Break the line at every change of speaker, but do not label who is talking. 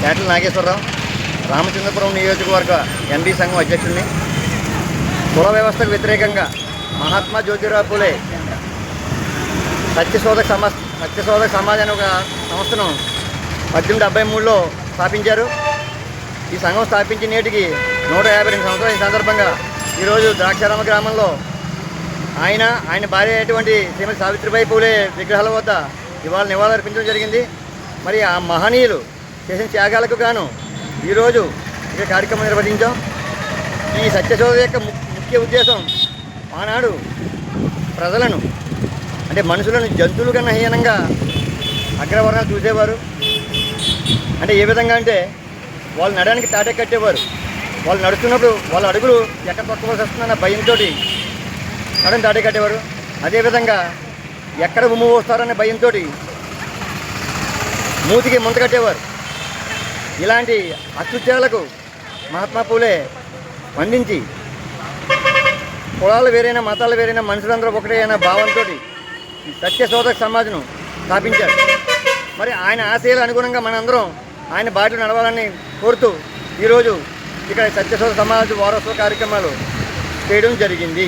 పేటల నాగేశ్వరరావు రామచంద్రపురం నియోజకవర్గ ఎన్బీ సంఘం అధ్యక్షుడిని. కుల వ్యవస్థకు వ్యతిరేకంగా మహాత్మా జ్యోతిరావు పూలే సత్యశోధక సమా సత్యశోధక సమాజ్ అనే ఒక సంస్థను పద్దెనిమిది డెబ్బై మూడులో స్థాపించారు. ఈ సంఘం స్థాపించి నేటికి నూట యాభై రెండు సంవత్సరాల. ఈ సందర్భంగా ఈరోజు ద్రాక్షారామ గ్రామంలో ఆయన ఆయన భార్య అయినటువంటి శ్రీమతి సావిత్రిబాయి పూలే విగ్రహాల వద్ద ఇవాళ నివాళులు అర్పించడం జరిగింది. మరి ఆ మహనీయులు చేసిన త్యాగాలకు గాను ఈరోజు ఈ కార్యక్రమం నిర్వహించాం. ఈ సత్యశోధ యొక్క ము- ముఖ్య ఉద్దేశం ఆనాడు ప్రజలను అంటే మనుషులను జంతువుల కన్నా హీనంగా అగ్రవర్ణాలు చూసేవారు. అంటే ఏ విధంగా అంటే వాళ్ళు నడడానికి తాటే కట్టేవారు. వాళ్ళు నడుస్తున్నప్పుడు వాళ్ళ అడుగులు ఎక్కడ తొక్కవలసి వస్తుందన్న భయంతో నడని తాటే కట్టేవారు. అదేవిధంగా ఎక్కడ ఉమ్ము పోస్తారనే భయంతో మూతికి ముంత కట్టేవారు. ఇలాంటి అత్యుత్యాలకు మహాత్మా పూలే వందించి కులాలు వేరైన మతాలు వేరైన మనుషులందరూ ఒకటే అనే భావంతో ఈ సత్యశోధక సమాజను స్థాపించారు. మరి ఆయన ఆశయాలు అనుగుణంగా మనందరం ఆయన బాటలు నడవాలని కోరుతూ ఈరోజు ఇక్కడ సత్యశోధ సమాజ వారోత్సవ కార్యక్రమాలు చేయడం జరిగింది.